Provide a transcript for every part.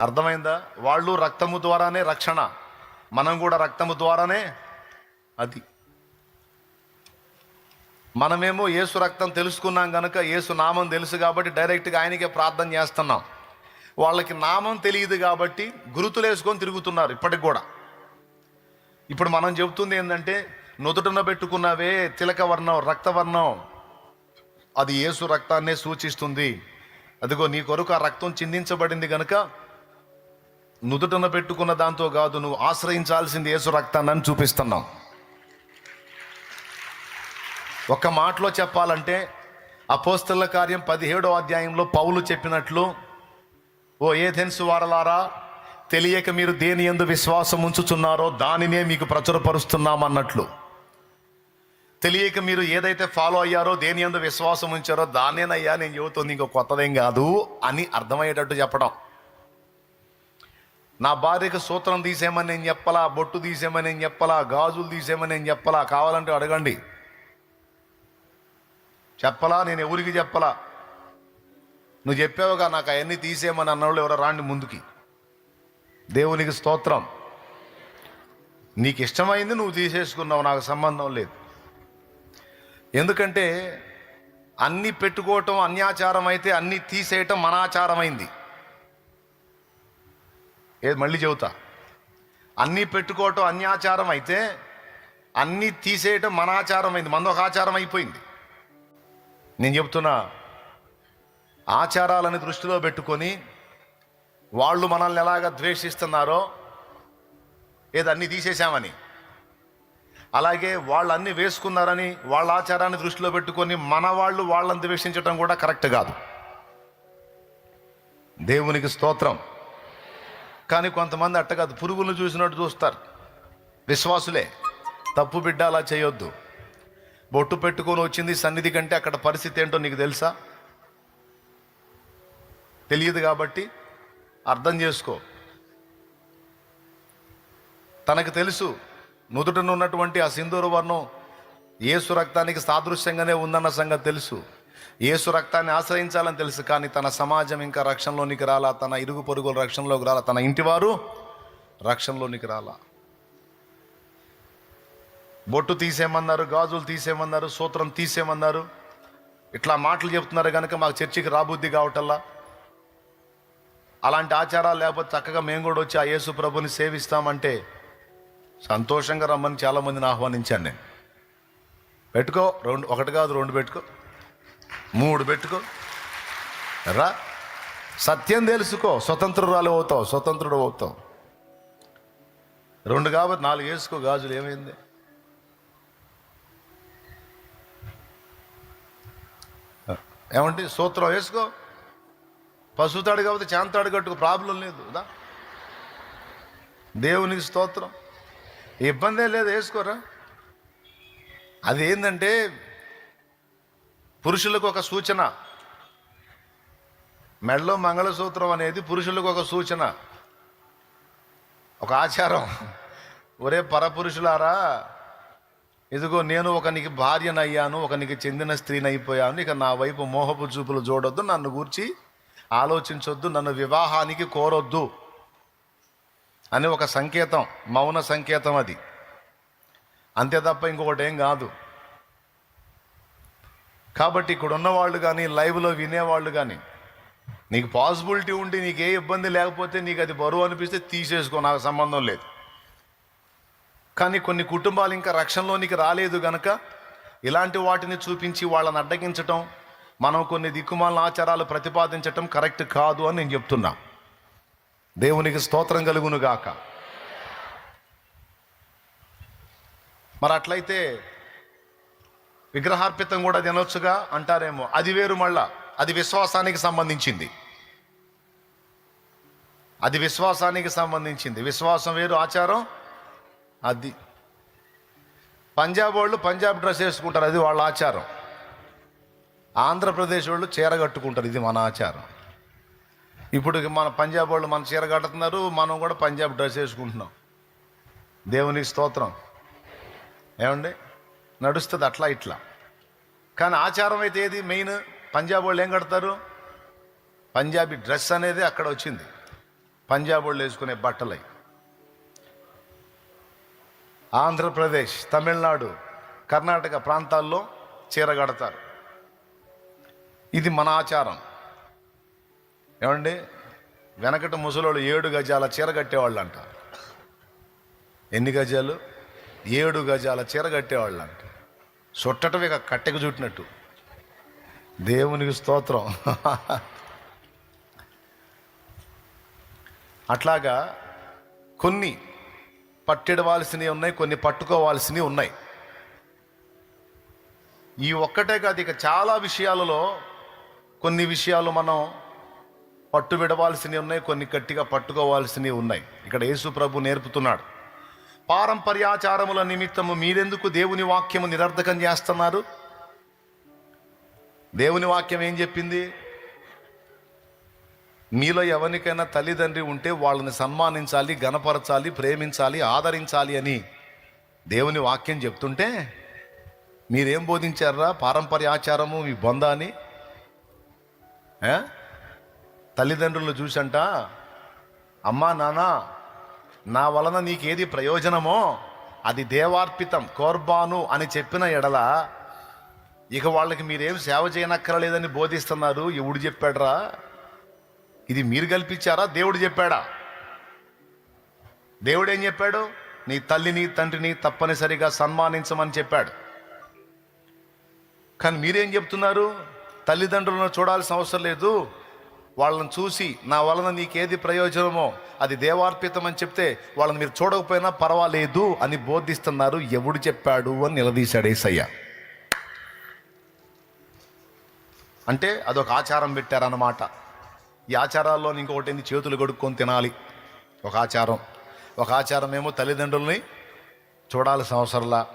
అర్థమైందా? వాళ్ళు రక్తము ద్వారానే రక్షణ. మనం కూడా రక్తము ద్వారానే అది. మనమేమో యేసు రక్తం తెలుసుకున్నాం కనుక యేసు నామం తెలుసు కాబట్టి డైరెక్ట్గా ఆయనకే ప్రార్థన చేస్తున్నాం. వాళ్ళకి నామం తెలియదు కాబట్టి గురుతులు వేసుకొని తిరుగుతున్నారు ఇప్పటికి కూడా. ఇప్పుడు మనం చెబుతుంది ఏంటంటే నుదుటన పెట్టుకున్నవే తిలక వర్ణం రక్తవర్ణం అది యేసు రక్తాన్నే సూచిస్తుంది. అదిగో నీ కొరకు ఆ రక్తం చిందించబడింది కనుక నుదుటన పెట్టుకున్న దాంతో కాదు నువ్వు ఆశ్రయించాల్సింది యేసు రక్తాన్ని చూపిస్తున్నాం. ఒక్క మాటలో చెప్పాలంటే అపోస్తల కార్యం పదిహేడో అధ్యాయంలో పౌలు చెప్పినట్లు ఓ ఏథెన్స్ వారలారా తెలియక మీరు దేని ఎందు విశ్వాసం ఉంచుచున్నారో దానినే మీకు ప్రచురపరుస్తున్నామన్నట్లు. తెలియక మీరు ఏదైతే ఫాలో అయ్యారో దేని ఎందు విశ్వాసం ఉంచారో దానేనయ్యా నేను చెబుతుంది ఇంకో కొత్తదేం కాదు అని అర్థమయ్యేటట్టు చెప్పడం. నా భార్యకు సూత్రం తీసేయమని నేను చెప్పలా బొట్టు తీసేయమని నేను చెప్పలా గాజులు తీసేయమని నేను చెప్పలా కావాలంటే అడగండి. చెప్పలా నేను ఎవరికి చెప్పలా? నువ్వు చెప్పావుగా నాకు అవన్నీ తీసేయమని అన్నవాళ్ళు ఎవరో రాండి ముందుకి. దేవునికి స్తోత్రం. నీకు ఇష్టమైంది నువ్వు తీసేసుకున్నావు నాకు సంబంధం లేదు. ఎందుకంటే అన్నీ పెట్టుకోవటం అన్యాచారం అయితే అన్నీ తీసేయటం మనాచారమైంది ఏది మళ్ళీ చెబుతా. అన్నీ పెట్టుకోవటం అన్యాచారం అయితే అన్నీ తీసేయటం మన ఆచారం అయింది మన ఒక ఆచారం అయిపోయింది. నేను చెప్తున్నా ఆచారాలని దృష్టిలో పెట్టుకొని వాళ్ళు మనల్ని ఎలాగ ద్వేషిస్తున్నారో ఏదో అన్నీ తీసేశామని. అలాగే వాళ్ళు అన్నీ వేసుకున్నారని వాళ్ళ ఆచారాన్ని దృష్టిలో పెట్టుకొని మన వాళ్ళు వాళ్ళని ద్వేషించడం కూడా కరెక్ట్ కాదు. దేవునికి స్తోత్రం. కానీ కొంతమంది అట్ట కాదు. పురుగులను చూసినట్టు చూస్తారు. విశ్వాసులే. తప్పు బిడ్డ అలా చేయొద్దు. బొట్టు పెట్టుకొని వచ్చింది సన్నిధి కంటే అక్కడ పరిస్థితి ఏంటో నీకు తెలుసా? తెలియదు కాబట్టి అర్థం చేసుకో. తనకు తెలుసు నుదుటనున్నటువంటి ఆ సింధూర వర్ణం ఏసు రక్తానికి సాదృశ్యంగానే ఉందన్న సంగతి తెలుసు. ఏసు రక్తాన్ని ఆశ్రయించాలని తెలుసు కానీ తన సమాజం ఇంకా రక్షణలోనికి రాలా తన ఇరుగు పొరుగుల రక్షణలోకి రాలా తన ఇంటివారు రక్షణలోనికి రాలా. బొట్టు తీసేయమన్నారు గాజులు తీసేయమన్నారు సూత్రం తీసేయమన్నారు. ఇట్లా మాటలు చెప్తున్నారు కనుక మాకు చర్చికి రాబుద్ది కావటల్లా అలాంటి ఆచారాలు లేకపోతే చక్కగా మేము కూడా వచ్చి ఆ యేసు ప్రభుని సేవిస్తామంటే సంతోషంగా రమ్మని చాలామందిని ఆహ్వానించాను నేను. పెట్టుకో రెండు ఒకటి కాదు రెండు పెట్టుకో. మూడు పెట్టుకో. రా. సత్యం తెలుసుకో. స్వతంత్రురాలు అవుతావు స్వతంత్రుడు అవుతావు. రెండు కాబట్టి నాలుగు వేసుకో గాజులు ఏమైంది? ఏమంటే సూత్రం వేసుకో. పశువుతాడు కాబట్టి చాంతాడు కట్టుకు ప్రాబ్లం లేదు. దా. దేవునికి స్తోత్రం. ఇబ్బందే లేదు వేసుకోరా అది ఏంటంటే పురుషులకు ఒక సూచన. మెడలో మంగళసూత్రం అనేది పురుషులకు ఒక సూచన. ఒక ఆచారం. ఒరే పరపురుషులారా ఇదిగో నేను ఒకనికి భార్యనయ్యాను ఒకనికి చెందిన స్త్రీని అయిపోయాను ఇక నా వైపు మోహపు చూపులు చూడొద్దు నన్ను గూర్చి ఆలోచించొద్దు నన్ను వివాహానికి కోరొద్దు అని ఒక సంకేతం మౌన సంకేతం అది. అంతే తప్ప ఇంకొకటి ఏం కాదు. కాబట్టి ఇక్కడ ఉన్నవాళ్ళు కానీ లైవ్లో వినేవాళ్ళు కానీ నీకు పాసిబిలిటీ ఉండి నీకు ఏ ఇబ్బంది లేకపోతే నీకు అది బరువు అనిపిస్తే తీసేసుకో నాకు సంబంధం లేదు. కానీ కొన్ని కుటుంబాలు ఇంకా రక్షణలోనికి రాలేదు గనక ఇలాంటి వాటిని చూపించి వాళ్ళని అడ్డగించటం మనం కొన్ని దిక్కుమాల ఆచారాలు ప్రతిపాదించటం కరెక్ట్ కాదు అని నేను చెప్తున్నా. దేవునికి స్తోత్రం కలుగును గాక. మరి అట్లయితే విగ్రహార్పితం కూడా తినొచ్చుగా అంటారేమో. అది వేరు మళ్ళా. అది విశ్వాసానికి సంబంధించింది. అది విశ్వాసానికి సంబంధించింది. విశ్వాసం వేరు ఆచారం అది. పంజాబ్ వాళ్ళు పంజాబ్ డ్రెస్ వేసుకుంటారు అది వాళ్ళ ఆచారం. ఆంధ్రప్రదేశ్ వాళ్ళు చీర కట్టుకుంటారు ఇది మన ఆచారం. ఇప్పుడు మన పంజాబ్ వాళ్ళు మన చీర కట్టుతున్నారు మనం కూడా పంజాబ్ డ్రెస్ వేసుకుంటున్నాం. దేవునికి స్తోత్రం. ఏమండి? నడుస్తుంది అట్లా ఇట్లా. కానీ ఆచారం అయితే ఏది? మెయిన్ పంజాబ్ వాళ్ళు ఏం కడతారు? పంజాబీ డ్రెస్ అనేది అక్కడ వచ్చింది. పంజాబ్ వాళ్ళు వేసుకునే బట్టలై. ఆంధ్రప్రదేశ్ తమిళనాడు కర్ణాటక ప్రాంతాల్లో చీర కడతారు. ఇది మన ఆచారం. ఏమండి? వెనకటి ముసలోళ్ళు ఏడు గజాల చీర కట్టేవాళ్ళు అంట ఎన్ని గజాలు? ఏడు గజాల చీర కట్టేవాళ్ళు అంట చుట్టటం ఇక కట్టెకు చుట్టినట్టు. దేవునికి స్తోత్రం. అట్లాగా కొన్ని పట్టిడవలసినవి ఉన్నాయి కొన్ని పట్టుకోవాల్సినవి ఉన్నాయి. ఈ ఒక్కటే కాదు ఇక చాలా విషయాలలో కొన్ని విషయాలు మనం పట్టు విడవాల్సినవి ఉన్నాయి కొన్ని గట్టిగా పట్టుకోవాల్సినవి ఉన్నాయి. ఇక్కడ యేసు ప్రభు నేర్పుతున్నాడు. పారంపర్యాచారముల నిమిత్తము మీరెందుకు దేవుని వాక్యము నిరర్ధకం చేస్తున్నారు? దేవుని వాక్యం ఏం చెప్పింది? మీలో ఎవరికైనా తల్లిదండ్రి ఉంటే వాళ్ళని సన్మానించాలి గణపరచాలి ప్రేమించాలి ఆదరించాలి అని దేవుని వాక్యం చెప్తుంటే మీరేం బోధించారా? పారంపర్య ఆచారము మీ బొంద అని తల్లిదండ్రులు చూసంట? అమ్మా నాన్న నా వలన నీకేది ప్రయోజనమో అది దేవార్పితం కోర్బాను అని చెప్పిన ఎడల ఇక వాళ్ళకి మీరేం సేవ చేయనక్కరలేదని బోధిస్తున్నారు ఎవడు చెప్పాడరా? ఇది మీరు కల్పించారా? దేవుడు చెప్పాడా? దేవుడు ఏం చెప్పాడు? నీ తల్లిని తండ్రిని తప్పనిసరిగా సన్మానించమని చెప్పాడు. కానీ మీరేం చెప్తున్నారు? తల్లిదండ్రులను చూడాల్సిన అవసరం లేదు. వాళ్ళని చూసి నా వలన నీకేది ప్రయోజనమో అది దేవార్పితం అని చెప్తే వాళ్ళని మీరు చూడకపోయినా పర్వాలేదు అని బోధిస్తున్నారు ఎవడు చెప్పాడు అని నిలదీశాడు ఏసయ్య. అంటే అదొక ఆచారం పెట్టారన్నమాట. ఈ ఆచారాల్లో ఇంకొకటి ఏంది చేతులు కొడుక్కొని తినాలి. ఒక ఆచారం. ఒక ఆచారం ఏమో తల్లిదండ్రుల్ని చూడాల్సిన అవసరంలా.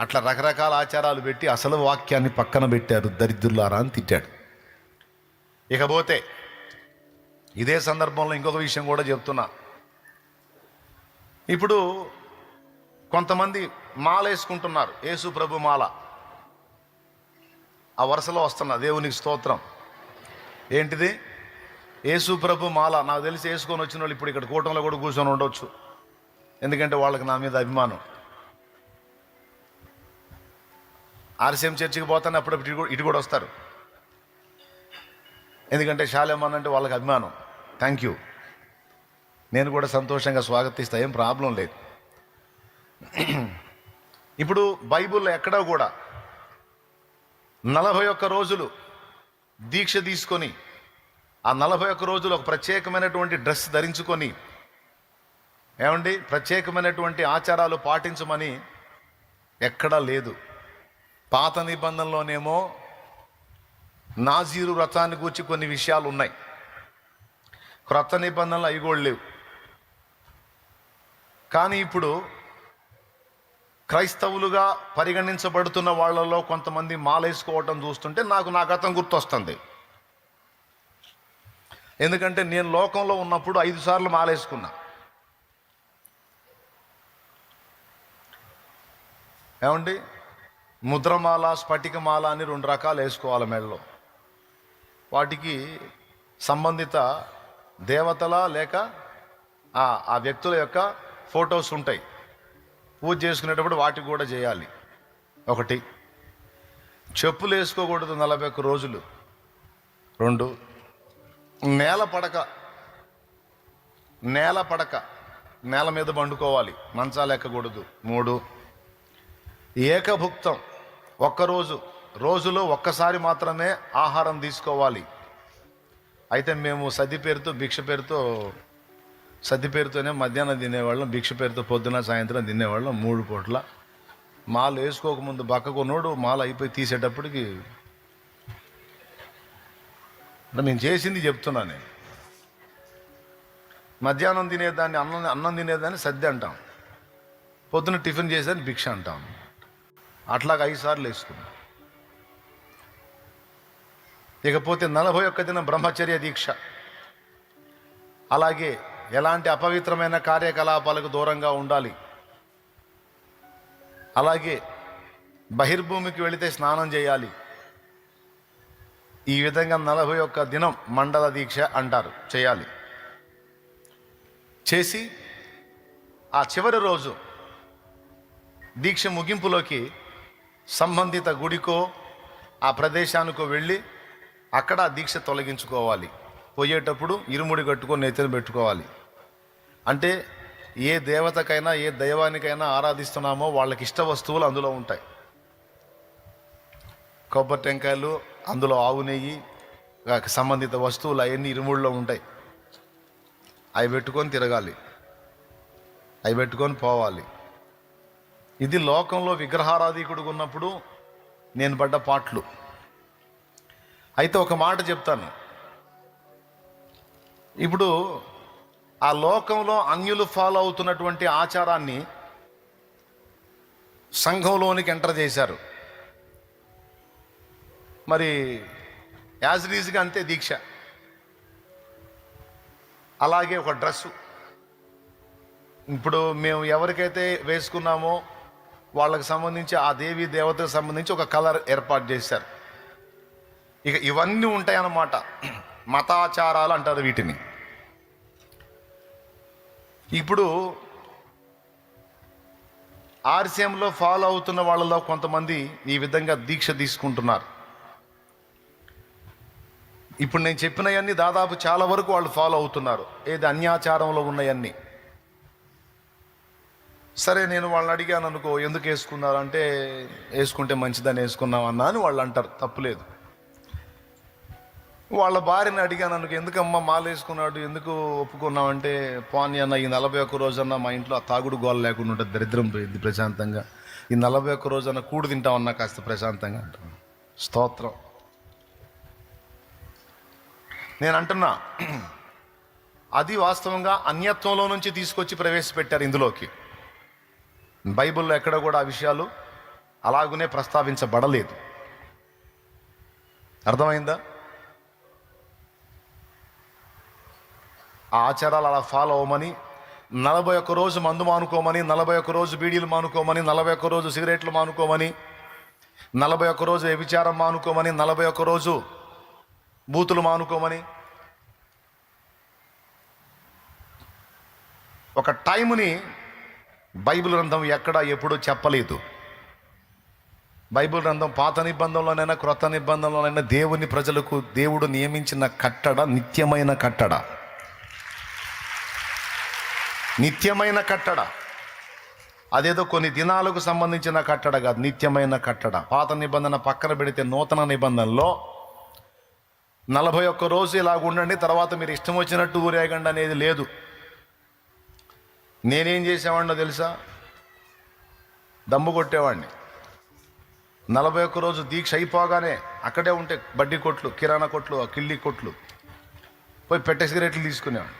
అట్లా రకరకాల ఆచారాలు పెట్టి అసలు వాక్యాన్ని పక్కన పెట్టారు దరిద్రులారా అని తిట్టాడు. ఇకపోతే ఇదే సందర్భంలో ఇంకొక విషయం కూడా చెప్తున్నా. ఇప్పుడు కొంతమంది మాల వేసుకుంటున్నారు యేసు ప్రభు మాల. ఆ వరుసలో వస్తున్నా దేవునికి స్తోత్రం. ఏంటిది? యేసు ప్రభు మాల. నాకు తెలిసి వేసుకొని వచ్చిన వాళ్ళు ఇప్పుడు ఇక్కడ కూటంలో కూడా కూర్చొని ఉండొచ్చు. ఎందుకంటే వాళ్ళకి నా మీద అభిమానం. ఆర్సీఎం చర్చికి పోతానే అప్పుడప్పుడు ఇటు కూడా వస్తారు. ఎందుకంటే శాలేమన్ అంటే వాళ్ళకి అభిమానం. థ్యాంక్ యూ నేను కూడా సంతోషంగా స్వాగతిస్తా ఏం ప్రాబ్లం లేదు. ఇప్పుడు బైబిల్లో ఎక్కడా కూడా నలభై ఒక్క రోజులు దీక్ష తీసుకొని ఆ నలభై ఒక్క రోజులు ఒక ప్రత్యేకమైనటువంటి డ్రెస్ ధరించుకొని ఏమండి? ప్రత్యేకమైనటువంటి ఆచారాలు పాటించమని ఎక్కడా లేదు. పాత నిబంధనలోనేమో నాజీరు వ్రతాన్ని గూర్చి కొన్ని విషయాలు ఉన్నాయి క్రొత్త నిబంధనలు అవి కూడా లేవు. కానీ ఇప్పుడు క్రైస్తవులుగా పరిగణించబడుతున్న వాళ్ళలో కొంతమంది మాలేసుకోవటం చూస్తుంటే నాకు నా గతం గుర్తొస్తుంది. ఎందుకంటే నేను లోకంలో ఉన్నప్పుడు ఐదు సార్లు మాలేసుకున్నా. ఏమండి? ముద్రమాల స్ఫటికమాల అని రెండు రకాలు వేసుకోవాలి మెడలో. వాటికి సంబంధిత దేవతల లేక ఆ వ్యక్తుల యొక్క ఫొటోస్ ఉంటాయి. పూజ చేసుకునేటప్పుడు వాటికి కూడా చేయాలి. ఒకటి చెప్పులు వేసుకోకూడదు నలభై ఒక్క రోజులు. రెండు నేల పడక నేల పడక నేల మీద పండుకోవాలి మంచాలు ఎక్కకూడదు మూడు ఏకభుక్తం ఒక్కరోజు రోజులో ఒక్కసారి మాత్రమే ఆహారం తీసుకోవాలి. అయితే మేము సద్ది పేరుతో భిక్ష పేరుతో సద్ది పేరుతోనే మధ్యాహ్నం తినేవాళ్ళం భిక్ష పేరుతో పొద్దున సాయంత్రం తినేవాళ్ళం మూడు పూట్ల. మాలు వేసుకోకముందు బక్క బక్కకున్నోడు మాలు అయిపోయి తీసేటప్పటికి నేను చేసింది చెప్తున్నా నేను. మధ్యాహ్నం తినేదాన్ని అన్నం అన్నం తినేదాన్ని సద్ది అంటాం. పొద్దున టిఫిన్ చేసేదాన్ని భిక్ష అంటాం. అట్లాగ ఐదు సార్లు వేసుకున్నాం. ఇకపోతే నలభై ఒక్క దినం బ్రహ్మచర్య దీక్ష. అలాగే ఎలాంటి అపవిత్రమైన కార్యకలాపాలకు దూరంగా ఉండాలి? అలాగే బహిర్భూమికి వెళితే స్నానం చేయాలి. ఈ విధంగా నలభై ఒక్క దినం మండల దీక్ష అంటారు చేయాలి. చేసి ఆ చివరి రోజు దీక్ష ముగింపులోకి సంబంధిత గుడికో ఆ ప్రదేశానికో వెళ్ళి అక్కడ దీక్ష తొలగించుకోవాలి. పోయేటప్పుడు ఇరుముడి కట్టుకొని నెత్తిన పెట్టుకోవాలి. అంటే ఏ దేవతకైనా ఏ దైవానికైనా ఆరాధిస్తున్నామో వాళ్ళకి ఇష్ట వస్తువులు అందులో ఉంటాయి. కొబ్బరి టెంకాయలు అందులో ఆవు నెయ్యి సంబంధిత వస్తువులు అవన్నీ ఇరుముడిలో ఉంటాయి. అవి పెట్టుకొని తిరగాలి. అవి పెట్టుకొని పోవాలి. ఇది లోకంలో విగ్రహారాధికుడు ఉన్నప్పుడు నేను పడ్డ పాటలు. అయితే ఒక మాట చెప్తాను. ఇప్పుడు ఆ లోకంలో అన్యులు ఫాలో అవుతున్నటువంటి ఆచారాన్ని సంఘంలోనికి ఎంటర్ చేశారు. మరి యాజ్ రీజ్గా అంతే దీక్ష. అలాగే ఒక డ్రెస్సు. ఇప్పుడు మేము ఎవరికైతే వేసుకున్నామో వాళ్ళకి సంబంధించి ఆ దేవి దేవతకు సంబంధించి ఒక కలర్ ఏర్పాటు చేశారు. ఇక ఇవన్నీ ఉంటాయన్నమాట. మతాచారాలు అంటారు వీటిని. ఇప్పుడు ఆర్సీఎంలో ఫాలో అవుతున్న వాళ్ళలో కొంతమంది ఈ విధంగా దీక్ష తీసుకుంటున్నారు. ఇప్పుడు నేను చెప్పినవన్నీ దాదాపు చాలా వరకు వాళ్ళు ఫాలో అవుతున్నారు. ఏది అన్యాచారంలో ఉన్నాయన్నీ. సరే నేను వాళ్ళని అడిగాను అనుకో ఎందుకు వేసుకున్నారు అంటే వేసుకుంటే మంచిదని వేసుకున్నామన్నా అని వాళ్ళు అంటారు. తప్పులేదు వాళ్ళ భార్యని అడిగాను అనుకో ఎందుకమ్మా మాలేసుకున్నాడు ఎందుకు ఒప్పుకున్నామంటే పోనీ అన్న ఈ నలభై ఒక్క రోజన్నా మా ఇంట్లో ఆ తాగుడు గోల లేకుండా ఉంటుంది దరిద్రం పోయింది ప్రశాంతంగా. ఈ నలభై ఒక్క రోజన్నా కూడు తింటామన్నా కాస్త ప్రశాంతంగా అంటున్నాను స్తోత్రం. నేను అంటున్నా అది వాస్తవంగా అన్యత్వంలో నుంచి తీసుకొచ్చి ప్రవేశపెట్టారు ఇందులోకి. బైబిల్లో ఎక్కడ కూడా ఆ విషయాలు అలాగనే ప్రస్తావించబడలేదు. అర్థమైందా? ఆ ఆచారాలు అలా ఫాలో అవ్వమని నలభై ఒక్క రోజు మందు మానుకోమని నలభై ఒక్క రోజు బీడీలు మానుకోమని నలభై ఒక్క రోజు సిగరెట్లు మానుకోమని నలభై ఒక్క రోజు వ్యభిచారం మానుకోమని నలభై ఒక్క రోజు బూతులు మానుకోమని ఒక టైంని బైబిల్ గ్రంథం ఎక్కడ ఎప్పుడు చెప్పలేదు. బైబిల్ గ్రంథం పాత నిబంధనలోనైనా క్రొత్త నిబంధనలోనైనా దేవుని ప్రజలకు దేవుడు నియమించిన కట్టడ నిత్యమైన కట్టడ. నిత్యమైన కట్టడ. అదేదో కొన్ని దినాలకు సంబంధించిన కట్టడ కాదు నిత్యమైన కట్టడ. పాత నిబంధన పక్కన పెడితే నూతన నిబంధనలో నలభై ఒక్క రోజు ఇలాగ ఉండండి తర్వాత మీరు ఇష్టం వచ్చినట్టు ఊరేగండి అనేది లేదు. నేనేం చేసేవాడినో తెలుసా? దమ్ము కొట్టేవాడిని. నలభై ఒక్క రోజు దీక్ష అయిపోగానే అక్కడే ఉంటే బడ్డీ కొట్లు కిరాణా కొట్లు కిళ్ళి కొట్లు. పోయి పెట్టే సిగరెట్లు తీసుకునేవాడిని.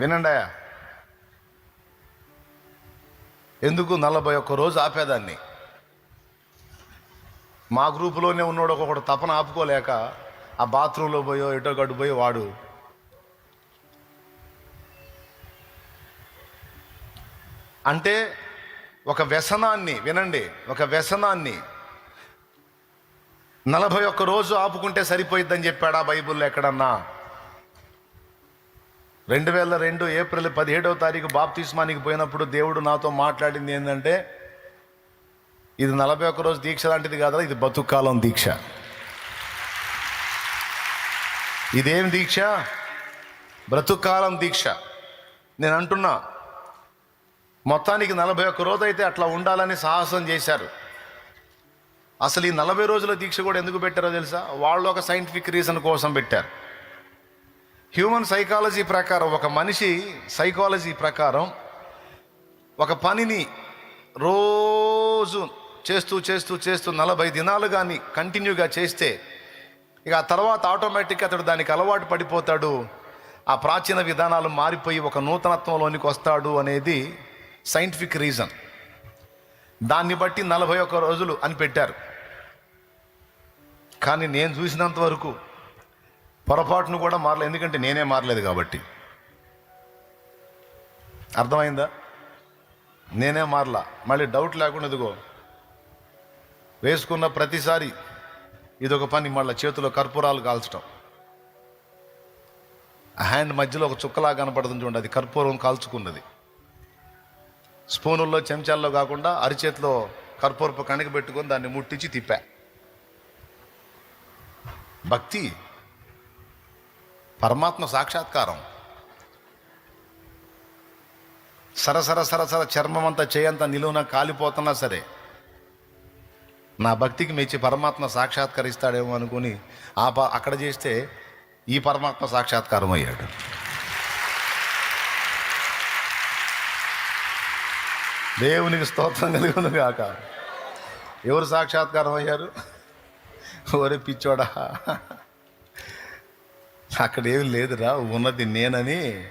వినండాయా ఎందుకు నలభై ఒక్క రోజు ఆపేదాన్ని? మా గ్రూపులోనే ఉన్నాడు ఒకడు తపన ఆపుకోలేక ఆ బాత్రూంలో పోయో ఎటో గడ్డు పోయి వాడు. అంటే ఒక వ్యసనాన్ని వినండి ఒక వ్యసనాన్ని. నలభై ఒక్క రోజు ఆపుకుంటే సరిపోయిద్దని చెప్పాడా బైబుల్లో ఎక్కడన్నా? రెండు వేల రెండు ఏప్రిల్ పదిహేడవ తారీఖు బాప్తిస్మానికి పోయినప్పుడు దేవుడు నాతో మాట్లాడింది ఏంటంటే ఇది నలభై ఒక్క రోజు దీక్ష లాంటిది కాదా ఇది బతుకాలం దీక్ష. ఇదేం దీక్ష? బ్రతుకాలం దీక్ష. నేను అంటున్నా మొత్తానికి నలభై ఒక్క రోజు అయితే అట్లా ఉండాలని సాహసం చేశారు. అసలు ఈ నలభై రోజుల దీక్ష కూడా ఎందుకు పెట్టారో తెలుసా? వాళ్ళు ఒక సైంటిఫిక్ రీజన్ కోసం పెట్టారు. హ్యూమన్ సైకాలజీ ప్రకారం ఒక మనిషి సైకాలజీ ప్రకారం ఒక పనిని రోజు చేస్తూ చేస్తూ చేస్తూ నలభై దినాలు కానీ కంటిన్యూగా చేస్తే ఇక ఆ తర్వాత ఆటోమేటిక్గా అతడు దానికి అలవాటు పడిపోతాడు. ఆ ప్రాచీన విధానాలు మారిపోయి ఒక నూతనత్వంలోనికి వస్తాడు అనేది సైంటిఫిక్ రీజన్. దాన్ని బట్టి నలభై ఒక్క రోజులు అని పెట్టారు. కానీ నేను చూసినంత వరకు పొరపాటును కూడా మారలేదు ఎందుకంటే నేనే మారలేదు కాబట్టి. అర్థమైందా? నేనే మారలా. మళ్ళీ డౌట్ లేకుండా ఇదిగో వేసుకున్న ప్రతిసారి ఇదొక పని మళ్ళీ చేతిలో కర్పూరాలు కాల్చడం ఆ హ్యాండ్ మధ్యలో ఒక చుక్కలా కనపడుతుంది చూడండి అది కర్పూరం కాల్చుకున్నది. స్పూనుల్లో చెంచాల్లో కాకుండా అరిచేతిలో కర్పూరపు కణికి పెట్టుకొని దాన్ని ముట్టించి తిప్పా. భక్తి పరమాత్మ సాక్షాత్కారం. సరసర సరసర చర్మం అంతా చేయంత నిలువున కాలిపోతున్నా సరే నా భక్తికి మెచ్చి పరమాత్మ సాక్షాత్కరిస్తాడేమో అనుకుని ఆ ప- అక్కడ చేస్తే ఈ పరమాత్మ సాక్షాత్కారం అయ్యాడు దేవునికి స్తోత్రం కలుగును కాక ఎవరు సాక్షాత్కారం అయ్యారు ఓరే పిచ్చోడా. అక్కడ ఏమి లేదురా ఉన్నది నేనని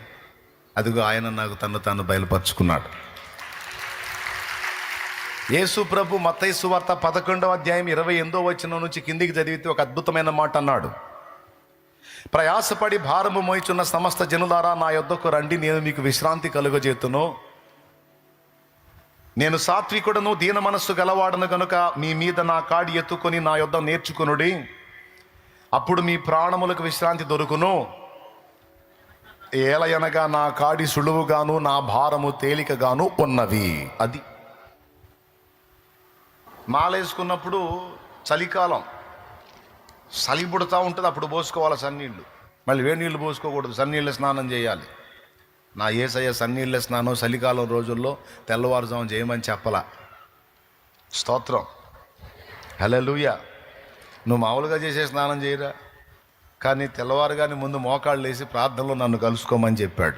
అదిగో ఆయన నాకు తను తాను బయలుపరుచుకున్నాడు. యేసు ప్రభు మత్తయి వార్త పదకొండవ అధ్యాయం ఇరవై ఎనిమిదో వచ్చిన నుంచి కిందికి చదివితే ఒక అద్భుతమైన మాట అన్నాడు. ప్రయాసపడి భారము మోయిచున్న సమస్త జనులారా నా యొద్దకు రండి నేను మీకు విశ్రాంతి కలుగజేతును. నేను సాత్వికుడను దీన మనస్సు గలవాడను గనుక మీ మీద నా కాడి ఎత్తుకొని నా యొద్ద నేర్చుకునుడి. అప్పుడు మీ ప్రాణములకు విశ్రాంతి దొరుకును. ఏలయనగా నా కాడి సులువుగాను నా భారము తేలికగాను ఉన్నవి. అది. మాలేసుకున్నప్పుడు చలికాలం. చలి పుడుతూ ఉంటుంది అప్పుడు పోసుకోవాలి సన్నీళ్ళు. మళ్ళీ వేడి నీళ్ళు పోసుకోకూడదు సన్నీళ్ళ స్నానం చేయాలి. నా ఏసయ్య సన్నీళ్ళ స్నానం చలికాలం రోజుల్లో తెల్లవారుజాము చేయమని చెప్పలా. స్తోత్రం. హలో నువ్వు మామూలుగా చేసే స్నానం చేయరా? కానీ తెల్లవారుగానే ముందు మోకాళ్ళు వేసి ప్రార్థనలో నన్ను కలుసుకోమని చెప్పాడు.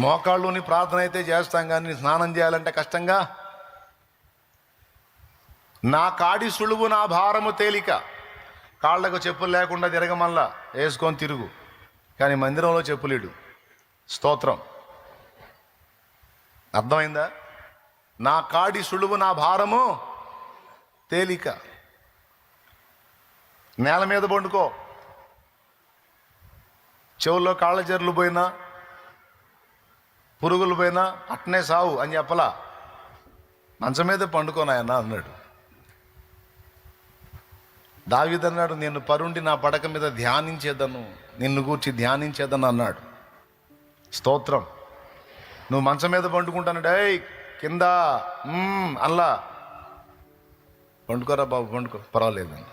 మోకాళ్ళుని ప్రార్థన అయితే చేస్తాం కానీ స్నానం చేయాలంటే కష్టంగా? నా కాడి సులువు నా భారము తేలిక. కాళ్ళకు చెప్పులు లేకుండా తిరగమల్లా వేసుకొని తిరుగు. కానీ మందిరంలో చెప్పులేడు. స్తోత్రం. అర్థమైందా? నా కాడి సులువు నా భారము తేలిక. నేల మీద పండుకో. చెవుల్లో కాళ్ళ జర్లు పోయినా పురుగులు పోయినా అట్నే సావు అని చెప్పలా. మంచం మీద పండుకోనాయన అన్నాడు. దావిదన్నాడు నేను పరుండి నా పడక మీద ధ్యానించేదను నిన్ను గూర్చి ధ్యానించేదను అన్నాడు. స్తోత్రం. నువ్వు మంచం మీద పండుకుంటాను డై కింద అల్లా పండుకోరా బాబు పండుకో పర్వాలేదండి